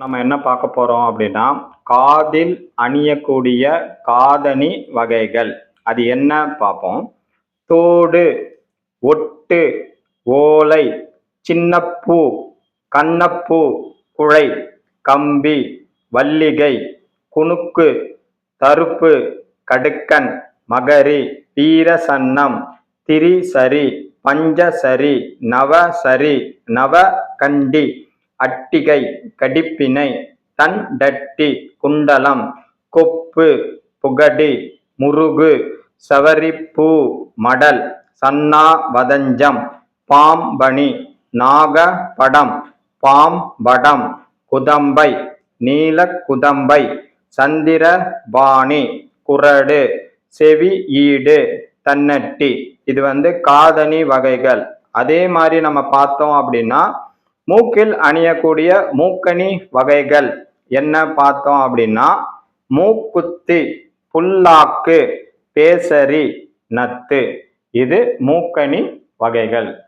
நம்ம என்ன பார்க்க போறோம் அப்படின்னா காதில் அணியக்கூடிய காதணி வகைகள். அது என்ன பார்ப்போம்? தோடு ஒட்டு ஓலை சின்னப்பூ கண்ணப்பூ குழை கம்பி வல்லிகை குணுக்கு தருப்பு கடுக்கன் மகரி வீரசன்னம் திரிசரி பஞ்சசரி நவசரி நவகண்டி அட்டிகை கடிப்பினை தண்டட்டி குண்டலம் கொப்பு புகடி முருகு சவரிப்பூ மடல் சன்னாவதஞ்சம் பாம்பணி நாகபடம் பாம்படம் குதம்பை நீலக்குதம்பை சந்திரபாணி குரடு செவி ஈடு தன்னட்டி. இது வந்து காதணி வகைகள். அதே மாதிரி நம்ம பார்த்தோம் அப்படின்னா மூக்கில் அணியக்கூடிய மூக்கணி வகைகள். என்ன பார்த்தோம் அப்படின்னா மூக்குத்தி புல்லாக்கு பேசரி நத்து. இது மூக்கணி வகைகள்.